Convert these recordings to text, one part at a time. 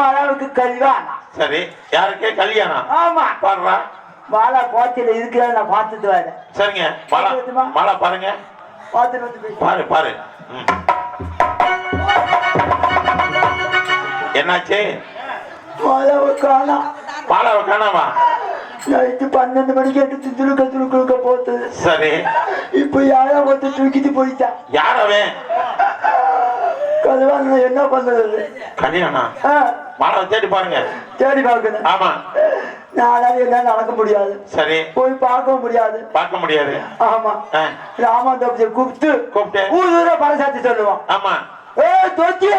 மாலாவுக்கு கல்யாணம். சரி யாருக்கே? கல்யாணம். ஆமா. பாடுறா. மாலா கோச்சில இருக்கிற நான் பார்த்துட்டு வரேன். சரிங்க. மாலா மாலா பாருங்க. பார்த்துட்டு வந்து. பாரு பாரு. என்னாச்சு? மாலாவை காணோம் மாலாவை காணாமா நைட்டு பன்னெண்டு மணிக்கு எடுத்து துளுக்க துளுக்க போத்தது சரி. இப்போ யாரோ வந்து தூக்கிட்டு போயிட்டான் யார் கல்யாணம் என்ன பண்ணுறது கல்யாணம் மாலாவை தேடி பாருங்க. தேடி பார்க்கணும். ஆமா. நாளாவது என்ன நடக்க முடியாது. சரி. போய் பார்க்க முடியாது. பார்க்க முடியாது. ஆமா. ஆ, ராமாந்தோப்பிய கூப்பிட்டு கூப்பிட்டு. ஊர் தூரம் பணம் சாத்தி சொல்லுவான் ஆமா ஏ தொச்சி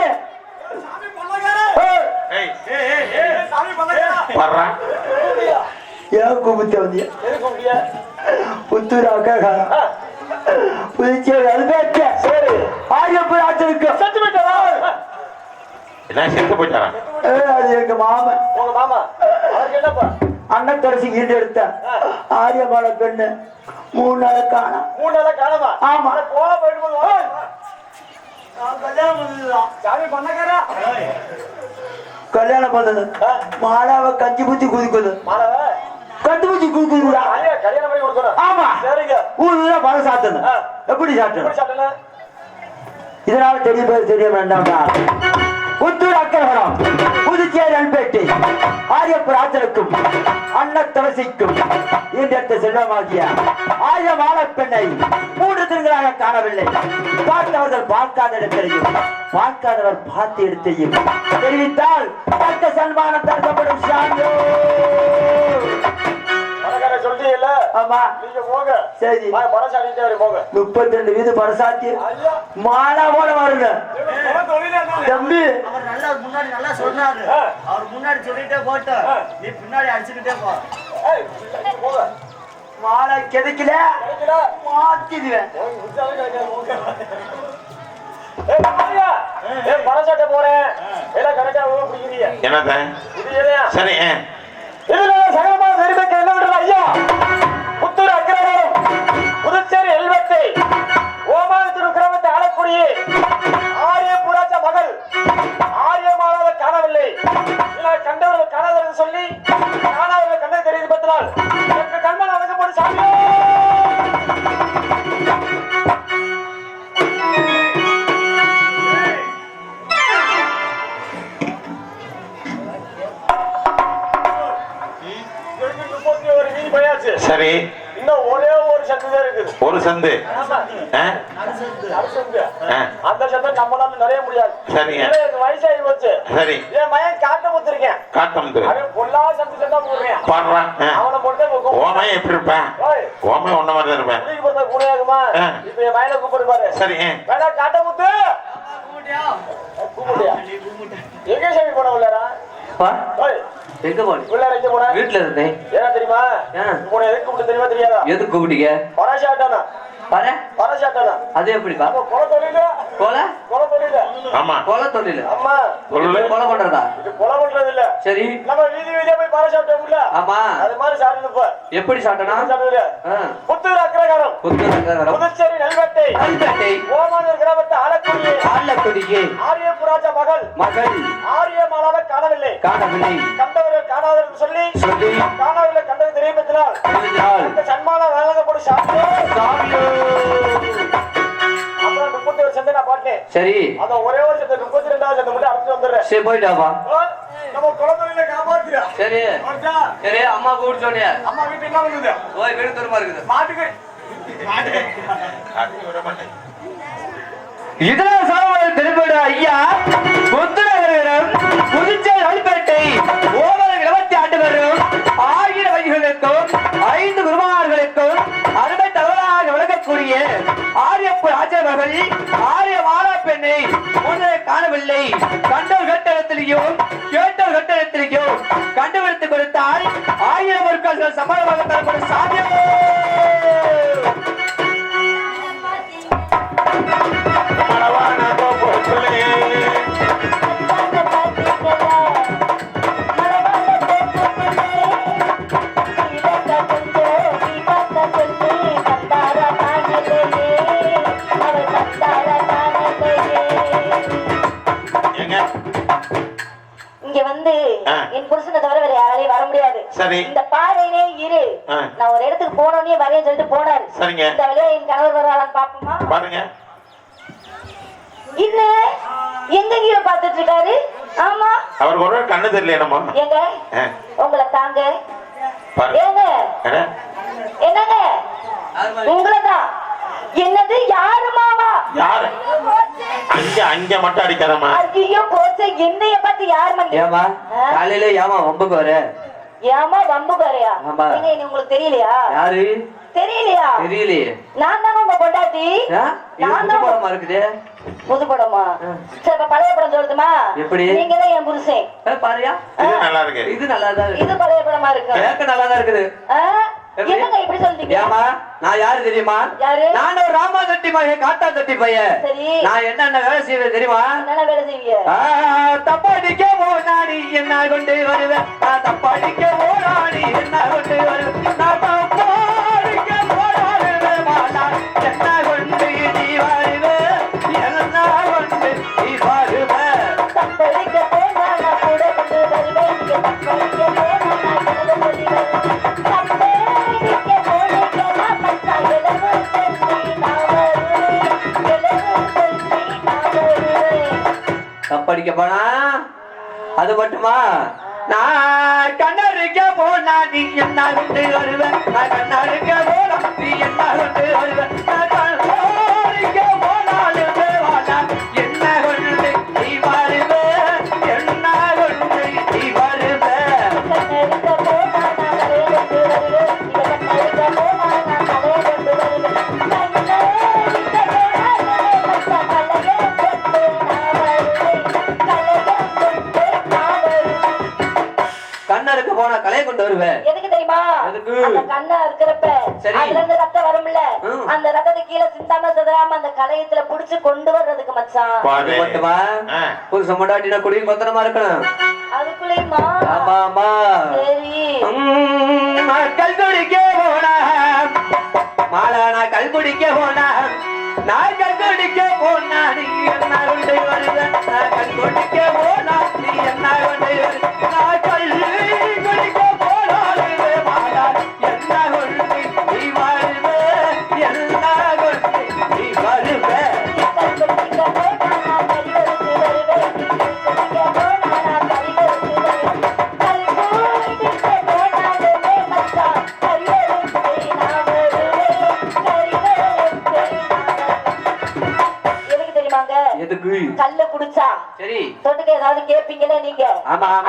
ஏன் கூப்பிட்டு வந்திய? புத்தூர் அக்கா புதுச்சேரி அது பேச்ச சரி ஆரியப்பூர் ஆச்சருக்கு என்ன செத்து போயிட்டாரா? ஏ, அது எங்க மாமன். உங்க மாமா அவருக்கு என்னப்பா? அண்ணன் தொடச்சி ஈண்டு எடுத்த ஆரியமான பெண்ணு மூணு நாள் காணோம்? மூணு நாளா காணமா ஆமா போங்க நான் கல்யாணம் பண்ணதுதான். சாமி பண்ணக்காரா கல்யாணம் பண்ணது. மாலாவை கஞ்சி பூச்சி குதிக்குது. கஞ்சி பூச்சி கொடுக்கணும். ஆமா. சரிங்க. ஊர் தூரம் பணம் சாத்தணும். எப்படி சாத்தணும் இதனால தெரிய பேர் தெரிய வேண்டாம்டா புத்தூர் அக்கரகரம் புதுச்சேரி அன்பேட்டி ஆரியப்பூர் ஆச்சலுக்கும் அன்ன துளசிக்கும் இந்த செல்வமாகிய ஆய பெண்ணை மூன்று திருங்களாக காணவில்லை. பார்த்தவர்கள் பார்க்காத இடத்திலையும் பார்க்காதவர் பார்த்த இடத்தையும் தெரிவித்தால் தக்க சன்மானம் தரப்படும் சாமியோ! சொல்லிட்டீங்கல்ல ஆமா. நீங்க போங்க. சரி. சாப்பிட்டு போங்க. முப்பத்தி ரெண்டு வீது ஐயா. மாலா போல வருங்க. தம்பி. அவர் நல்லா முன்னாடி நல்லா சொன்னாரு. அவர் முன்னாடி சொல்லிட்டே போட்டு. நீ பின்னாடி அடிச்சுக்கிட்டே போ. ஏய், போங்க. மாலை கிடைக்கல. கிடைக்கல. மாத்திடுவேன். புரியலையா சரி தெரிவிக்க ஐயா? ஆரிய மகள் காணவில்லை. கண்டவர்கள் காணாதவர்கள் சொல்லி காணாதவர்கள் கண்டதை தெரிந்து பத்தினால். எனக்கு கண்மன் வழங்கப்படும் சாமியோ சரிங்க. வயசாகி போச்சு. சரி. என் மயன் காட்ட முத்திருக்கேன். காட்டம் அவன் பொல்லா சத்து சத்தா போடுறேன். அவனை போட்டு ஓமை எப்படி இருப்பேன்? ஓய், ஓமை ஒன்ன மாதிரி தான் இருப்பேன். குணையாகுமா. இப்ப என் மயனை கூப்பிடு பாரு. சரி. வேணா காட்ட முத்து. எங்க சாமி போன உள்ளாரா? எங்க போனி? உள்ளார எங்க போன? வீட்டுல இருந்தேன். ஏன்னா தெரியுமா? உன்னை எதுக்கு கூப்பிட்டு தெரியுமா தெரியாதா? எதுக்கு கூப்பிட்டீங்க? பாரு அது எப்படிப்பா? நம்ம கொலை தொழில? கொலை? கொலை தொழில? ஆமா. கொலை தொழில். சொல்லு கொலை பண்றதா? இது கொலை பண்றது இல்ல சரி. நம்ம வீதி வீதியா போய் பராசாட்டோம்ல ஆமா. அது மாதிரி சாப்பிட்டு இப்ப. எப்படி சாப்பிட்டனா? சாப்பிடுது புத்தூர் அக்கிரகாரம் புத்தூர் புதுச்சேரி நெல்வேட்டை. கல்பேட்டை ஓமானூர் கிராமத்தை ஆலக்குடியே. ஆரியபுராஜா மகள். மகள். ஆரியமாலாவை காணவில்லை. காணவில்லை. கண்டவர்கள் காணாதவர்கள் சொல்லி சொல்லி. காணாதவர்களை கண்டது தெரிவிப்பதனால் தெரிவித்தால் இந்த சன்மானம் வழங்கப்படும் சாப்பிட்டு. பாட்டேன் சரி. அத ஒரே ஒரு முப்பத்தி ரெண்டாவது சந்தை மட்டும் வந்துடுறேன் சரி போயிட்டாப்பா. நம்ம குலத்தொழில காப்பாத்தியா சரி. சரி அம்மா கூப்பிட்டு சொன்னியா. அம்மா வீட்டு என்ன ஓய் வீடு தூரமா இருக்குது. மாட்டுக்கு இதர சாவல் ஐயா புத்துநகரம் புதுச்சேரி அல்பேட்டை ஓவர் இருபத்தி ஆண்டு வரும். ஆயிரம் ஐந்து குருமார்களுக்கும் அருமை தவறாக விளக்கக்கூடிய ஆரியப்பூர் ஆச்சரவர்கள் ஆரிய மாலா பெண்ணை முன்னே காணவில்லை. கண்டோர் கட்டணத்திலேயோ கேட்டோர் கட்டணத்திலேயோ கண்டுபிடித்து கொடுத்தால் ஆயிரம் பொருட்கள் சம்பளமாக தரப்படும். தெரியல என்னமோ ஏங்க ஆ, உங்களை தாங்க. பாருங்க ஏங்க என்ன? என்னங்க? உங்களதான். என்னது யாரு மாமா யாரு? அங்க அங்க மட்டும் அடிக்காதம்மா. ஐயோ போச்சு என்னைய பார்த்து யார் மணி ஏமா? காலையில ஏமா வம்புக்கு வர? ஏமா வம்பு பாரியா ஆமா. ஏங்க இது உங்களுக்கு தெரியலையா? யாரு? தெரியலையா? தெரியலையே. நான் தாங்க உங்க பொண்டாட்டி. நான் தான் படமா இருக்குது? புது படமா. சரி இப்ப பழைய படம் சொல்லுமா எப்படி? நீங்க தான் என் புருஷன். பாருயா. இது நல்லா இருக்கு. இது நல்லா தான் இது பழைய படமா இருக்கு. கேட்க நல்லா தான் இருக்குது? என்னங்க இப்படி சொல்றீங்க? ஏமா நான் யாரு தெரியுமா? நான் ஒரு ராமா தட்டி பையன் காட்டா தட்டி பையன். நான் என்னென்ன வேலை செய்வேன் தெரியுமா? தப்பாடிக்க போனாடி என்ன கொண்டு வருவேன். தப்பாடிக்க போனாடி என்ன கொண்டு வருவேன். போனா? அது மட்டுமா? நான் கண்ணறிக்க போனா நீ என்ன கொண்டு வருவேன் நான் கண்ணறிக்க போனா நீ என்ன கொண்டு வருவேன் அந்த கண்ணா இருக்கிறப்ப சரி. அதுல இருந்து ரத்தம் வரும்ல. அந்த ரத்தத்தை கீழே சிந்தாம சிதறாம அந்த கலையத்துல புடிச்சு கொண்டு வர்றதுக்கு மச்சான். அது பாரு மட்டுமா? ஆ. புருஷ முன்னாடினா குடியும் கொத்தனமா இருக்கணும். அதுக்குள்ளேயுமா? ஆமா ஆமா சரி கல் குடிக்க போனா மாலா நான் கல் குடிக்க போனா நான் கல் குடிக்க போனா நீ என்ன கொண்டு வருவேன். நான் கல் குடிக்க போனா நீ என்ன கொண்டு வருவேன்.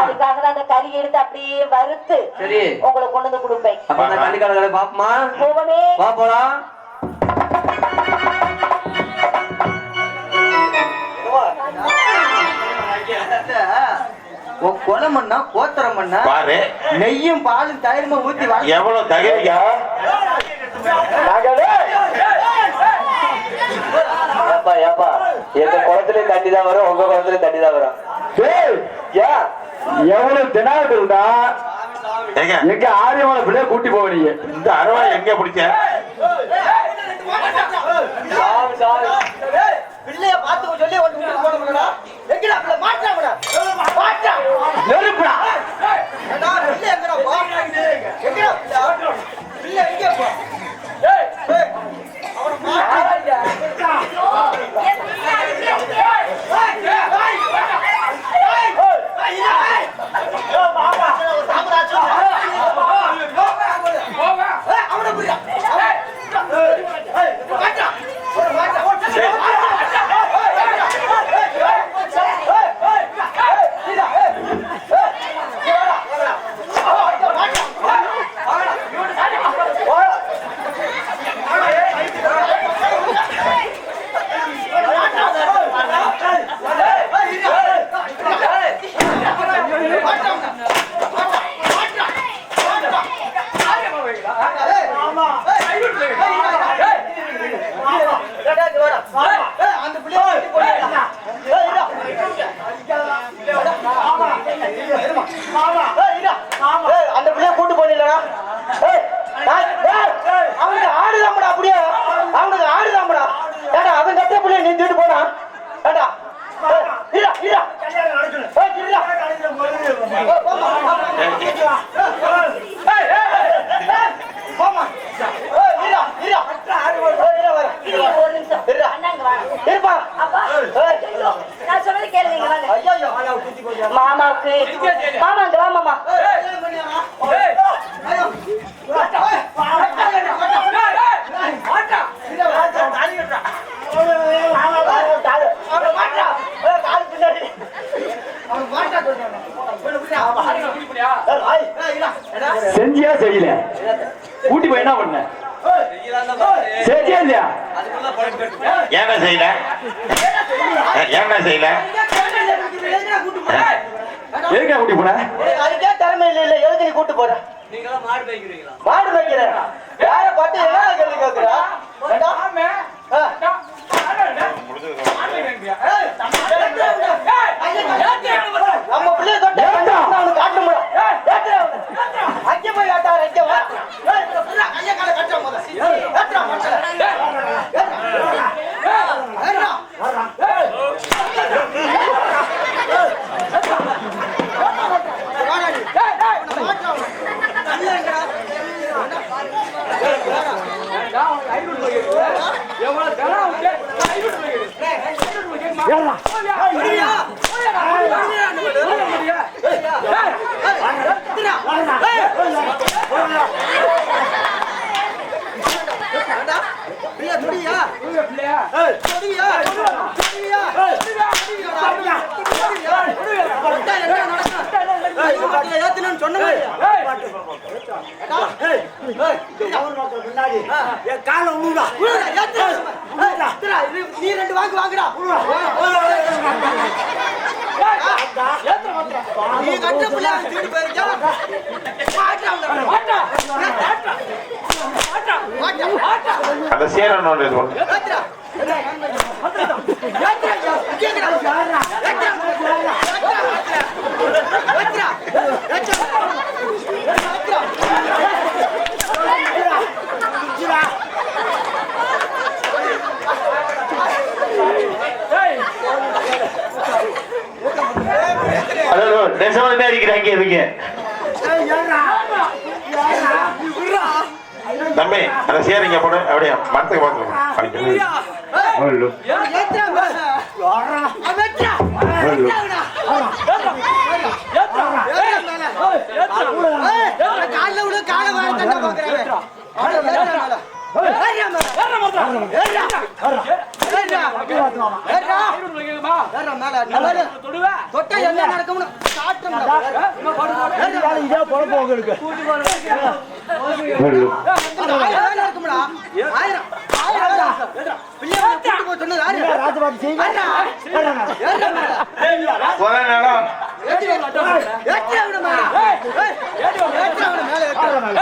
அதுக்காக தான் அந்த கறி எடுத்து அப்படியே வறுத்து உங்களுக்கு கொண்டு வந்து கொடுப்பேன். அப்ப அந்த கள்ளிக்கடலை பாப்போமா? போவமே. வா போலாம் கோத்திரம் பாரு. நெய்யும் பாலும் தயிர்மா ஊத்தி வள எவ்வளவு தைரியா ஏப்பா ஏப்பா. எங்க குளத்துலயும் தண்ணி தான் வரும் உங்க குளத்துலயும் தண்ணி தான் வரும் ஏன் எவ்வளவு தினாட்டுடா ஏங்க எங்க ஆரியமான பிள்ளைய கூட்டி போவீங்க இந்த அருவாய் எங்க பிடிச்ச பிள்ளைய பார்த்து சொல்லி ஒன்று போட முடியல எங்கடா பிள்ளை மாட்டாங்கடா மாட்டா நெருப்புடா ஏடா பிள்ளை எங்கடா போ எங்கடா பிள்ளை பிள்ளை எங்க போ ஏய் ஏய் அவன மாட்டா அவன ரெண்டு வாங்கு வாங்குடா. நீ கட்ட பிள்ளை தூக்கிட்டு போயிருக்கா? அந்த சேரன் ஒன்று இது ஏத்துடா மேல. அவன் ஏத்துடா. ஏத்துடா. ஏத்துடா மேல. ஏய், நான் கால்ல விடு, காலை வார தண்டை தொட்டா என்ன நடக்கும்னு. ஆயிரம் இருக்கும்டா. ஆயிரம். ஆயிரம் சொன்னது? ஏறுடா. ஏறுடா மேல. போதா நேரம் ஏத்துடா. ஏத்துடா விடு மேல. ஏய், ஏத்துடா விடு மேல, ஏத்துடா. ஏத்துடா.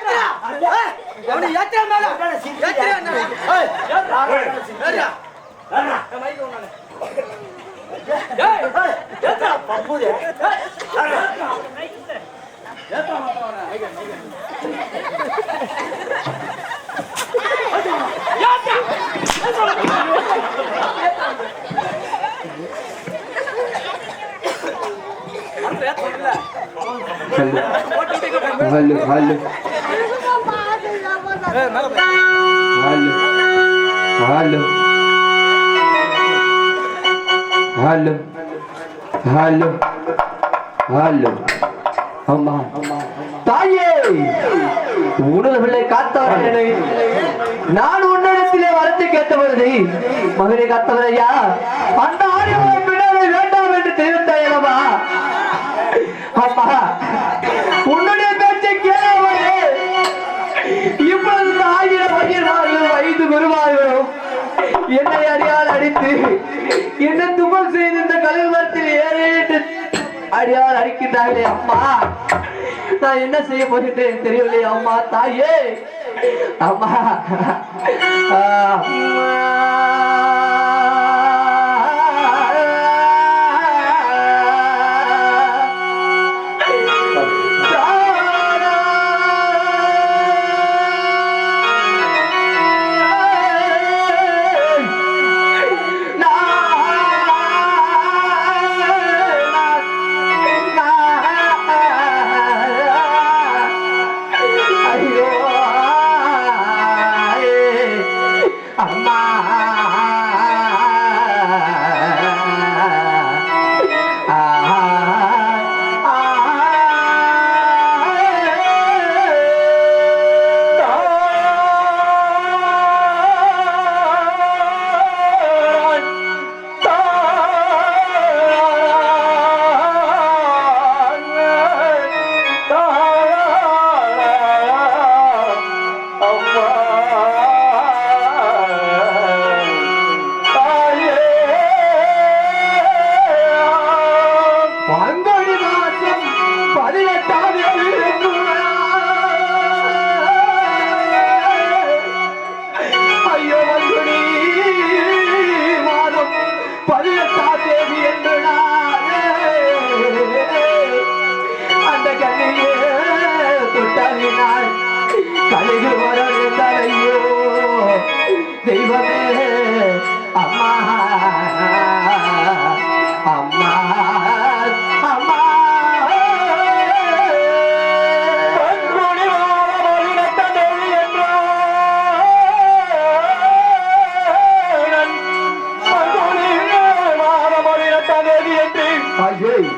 ஏத்துடா. ஏய், அவனை ஏத்துடா மேல. ஏத்துடா என்ன? ஏய், ஏறுடா. Hello hello hello hello hello hello அம்மா தாயே உனது பிள்ளை காத்தவரே கேட்டு வருது வரத்து கத்தவரையா அந்த ஆடியோவை பின்னாலே வேண்டாம் என்று தெரிவித்தாயம்மா அப்பா உன்னுடைய பேச்சை கேளாமலே இப்பொழுது இந்த ஆயிரம் பையனார்கள் வயது பெருமாள்களும் என்னை அடியால் அடித்து என்ன துமல் செய்து இந்த கழுவத்தில் ஏறிட்டு அடியால் அடிக்கின்றார்களே அம்மா நான் என்ன செய்ய போகிறேன் தெரியவில்லை அம்மா தாயே. அம்மா. அம்மா என்று ஐயே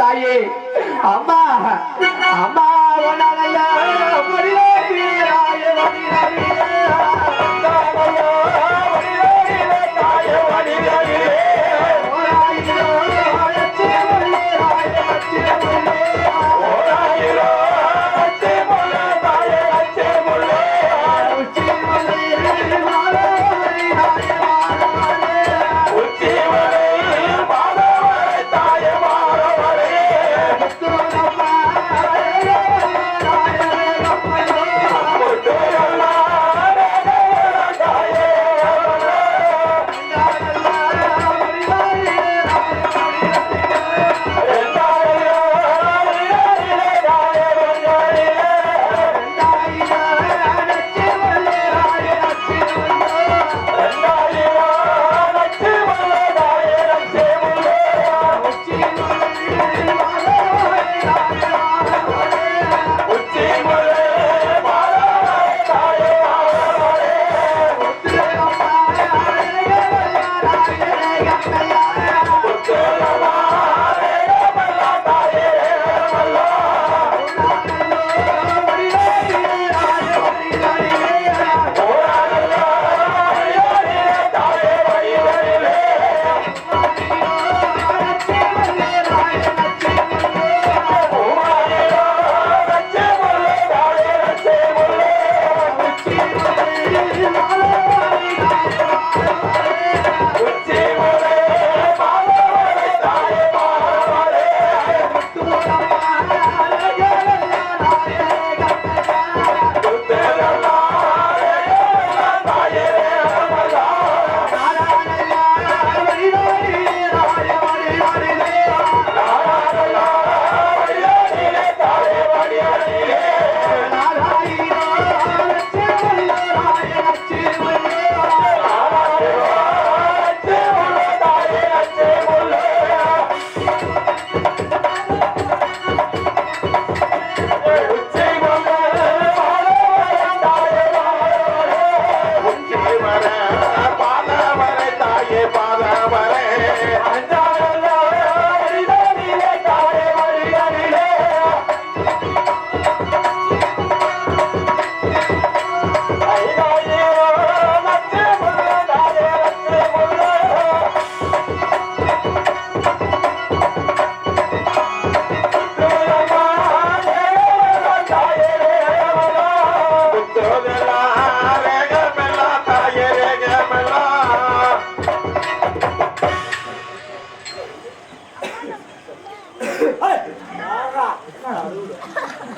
தாயே. அம்மா அம்மா.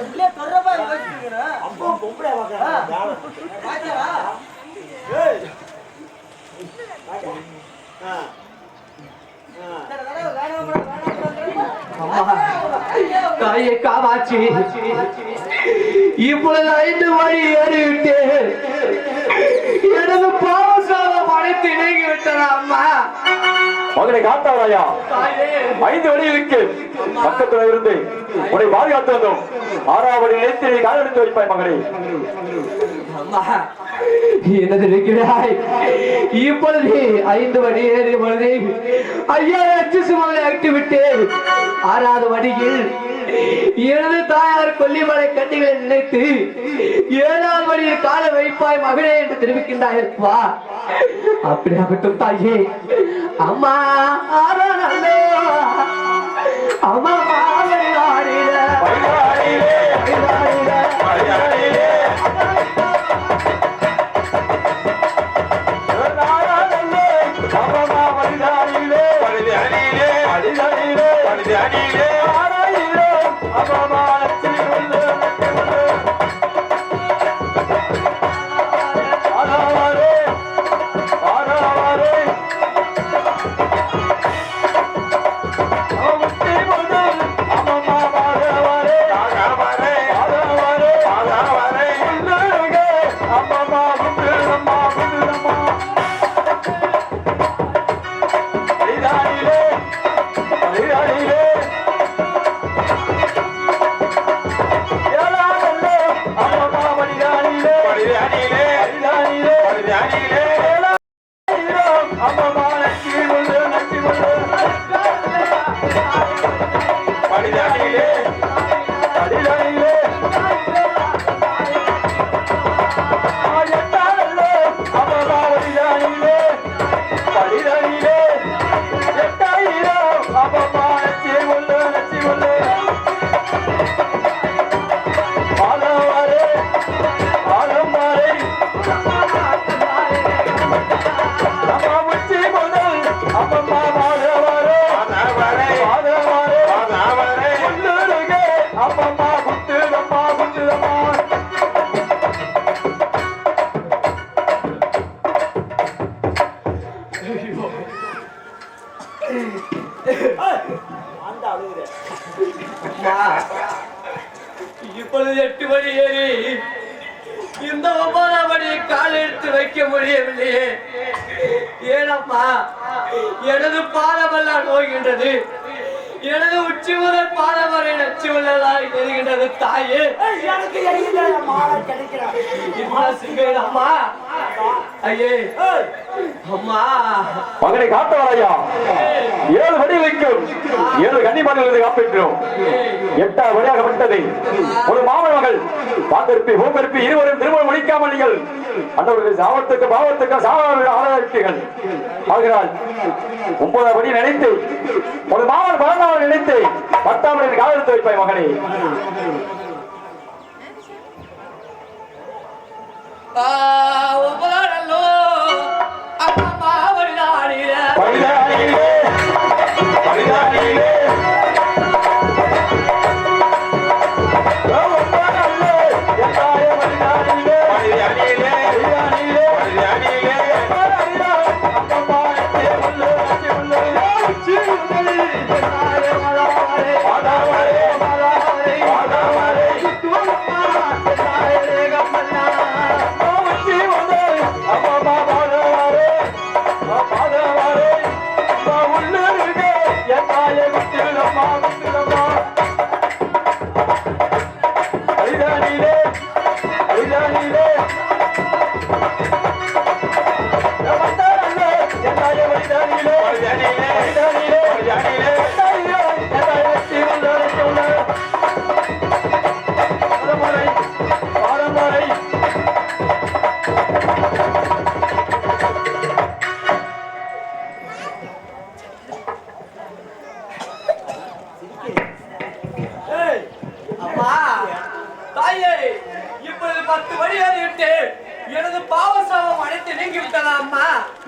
இல்ல தொடரப்பா யோசிக்கிறேன் பாத்தியாடா இந்த தடவை வேணாம் வேணாம் வேணாம் இப்பொழுது ஐந்து மணி ஏறிவிட்டேன் எனது விட்டலாம் அம்மா. மகனை காத்தாராயா? ஐந்து வழி இருக்கு. பக்கத்துல இருந்து உன்னை பாதுகாத்து வந்தோம். ஆறாவது நிலைத்து நீ எடுத்து வைப்பாய் மகனே. அம்மா என்னது இருக்கிறாய் இப்பொழுது ஐந்து மணி ஏறிய ஐயா ஐயாயிரத்து சுமலை அழைத்து விட்டேன். ஆறாவது மணியில் எனது தாயார் கொல்லிமலை கட்டிகளை நினைத்து ஏழாம் மணியில் கால வைப்பாய் மகளே என்று தெரிவிக்கின்றாய் வா அப்படியாகட்டும் தாயே. அம்மா அம்மா அம்மா, மணி ஏறி இந்த ஒன்பதாம் மணி கால் எடுத்து வைக்க முடியவில்லையே. ஏனம்மா எனது பாதமெல்லாம் நோய்கின்றது. எனது உச்சி முதல் பாதம் வரை நச்சு உள்ளதாய் எரிகின்றது தாயே. எனக்கு கிடைக்கிறார் அம்மா ஐயே அம்மா. மகனை காத்தாராயா ஏழு வடி வைக்கும். ஏழு கன்னிமார்கள் காப்பேற்றோம் எட்டாவது வழியாக விட்டதை ஒரு மாமன் மகள். பாத்திருப்பி பூமிருப்பி இருவரும் திருமணம் முடிக்காமல் நீங்கள் அந்தவர்கள் சாவத்துக்கு பாவத்துக்கு சாவ ஆராய்ச்சிகள் ஆகிறாள் ஒன்பதாம் படி நினைத்து ஒரு மாமன் பழந்தாமல் நினைத்து பத்தாம் படி வைப்பாய் மகனே. ஆ, ஒன்பதானல்லோ அம்மா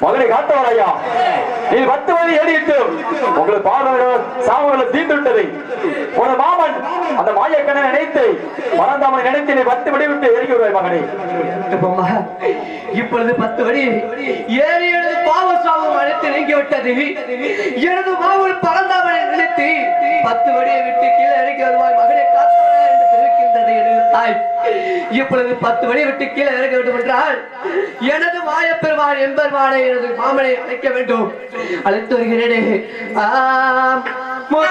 அம்மா மகனை காத்தவரையா நீ பத்து வழி ஏறிட்டு உங்களுக்கு பாடல்கள் சாவுகளை தீர்ந்து விட்டது உனது மாமன் அந்த மாயக்கனை நினைத்து மறந்தாமனை நினைத்து நீ பத்து வழி விட்டு ஏறி விடுவாய் மகனே. இப்பொழுது பத்து மணி ஏறி எழுது பாவ சாவு அழைத்து நீங்கி விட்டது. எனது மாவல் பறந்த இப்பொழுது பத்து மணி விட்டு கீழே இறங்க வேண்டும் என்றால் எனது மாயப்பெருமான் எம்பெருமானை எனது மாமனை அழைக்க வேண்டும் அழைத்து வருகிறேனே ஆம். ஆ,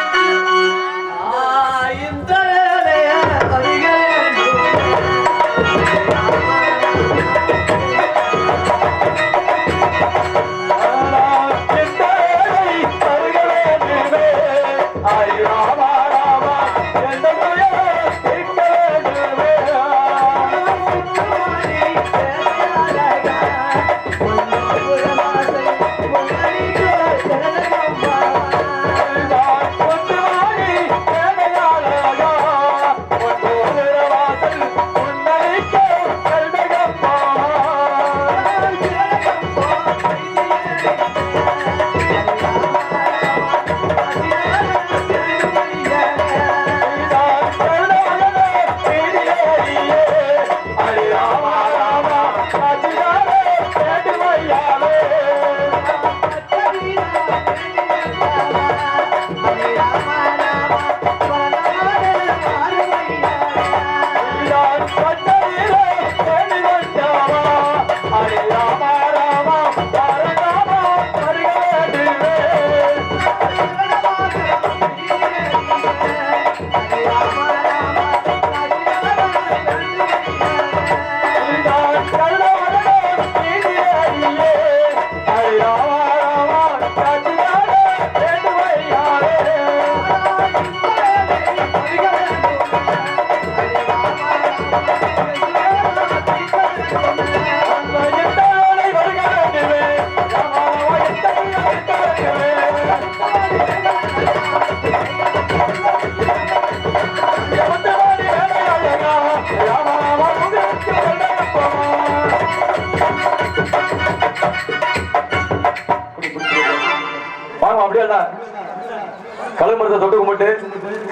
கழுமரத்தை தொட்டு கும்பிட்டு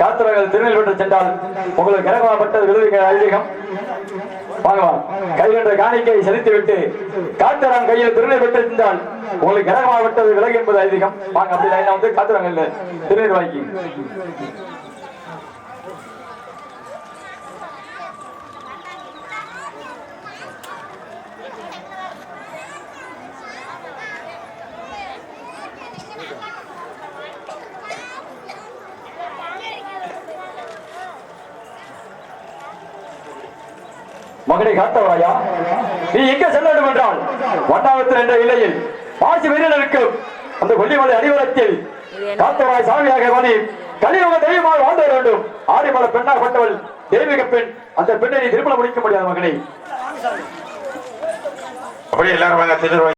காத்திரங்கள் திருநெல்வேலி சென்றால் உங்களுக்கு கிரகமாப்பட்ட விழுதுங்க ஐதீகம். வாங்க வா என்ற காணிக்கை செலுத்தி விட்டு காத்திரம் கையில் பெற்று சென்றால் உங்களுக்கு கிரகமாப்பட்டது விலகு என்பது ஐதீகம். வாங்க அப்படி லைனா வந்து காத்திரங்கள் திருநெல்வேலிக்கு. மகனை காத்தவராயா? நீ எங்க செல்ல வேண்டும் என்றால் வண்டாவத்தில் என்ற இல்லையில் பாசி வீரர்களுக்கு அந்த கொல்லிமலை அடிவாரத்தில். காத்தவராய் சாமியாக வந்து கலியுக தெய்வமாக வாழ்ந்து வர வேண்டும். ஆடிமல பெண்ணாகப்பட்டவள் தெய்வீக பெண். அந்த பெண்ணை திருமணம் முடிக்க முடியாத மகனை. அப்படியே எல்லாரும்